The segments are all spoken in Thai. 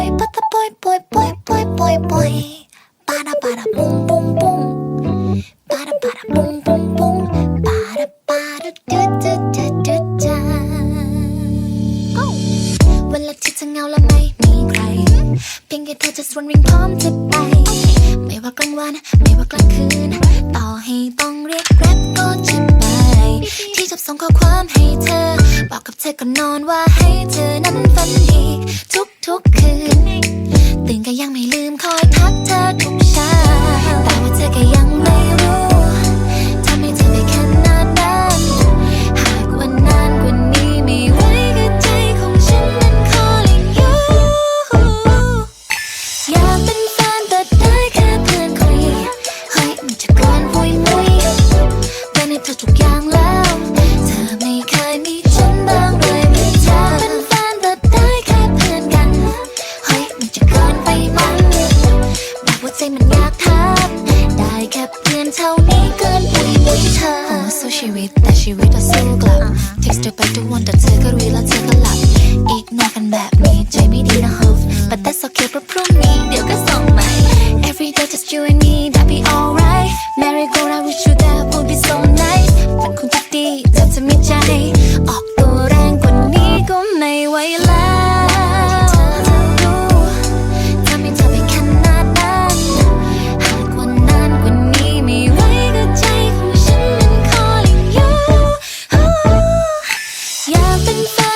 boy, pata boy, boy, boy, boy, boy, boy. Para para boom, boom, boom. Para para boom, boom, boom. Para para do do do do do. Oh. เวลาที่เธอเหงาและไม่มีใคร เพียงแค่เธอจะสวนวิ่งพร้อมจะไป ไม่ว่ากลางวัน ไม่ว่ากลางคืน ต่อให้ต้องเรียกแกร็บก็จะไป ที่จะส่งข้อความให้เธอ บอกกับเธอก่อนนอนว่าให้เธอนั้นฝันดีทุกางแล้วเธอไม่เคยมีฉันบ้างเลยไม่เธอเป็นแฟนแต่ได้แค่เพื่อนกันเฮ้ยมันจะเกินไปมั้งแบบว่าใจมันอยากทักได้แค่เพื่อนเท่านี้เกินปุยมุยเธอโอ้สู้ชีวิตแต่ชีวิตเราสู้กลับ text เธอไปทุกวันแต่เธอก็รีแล้วเธอก็หลับอีกนอกกันแบบนี้ใจไม่ดีนะ Huff but that's okay เพราะพรุ่งนี้เดี๋ยวก็ส่งใหม่ every day just you and me that be alright Merry go round with you that อย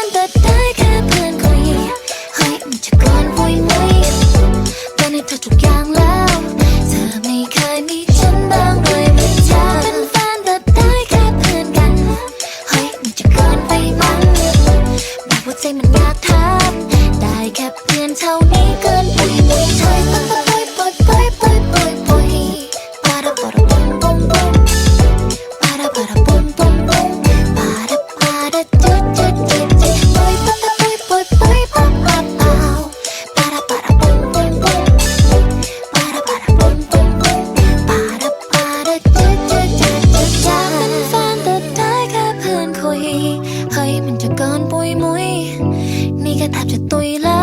นี่ก็แท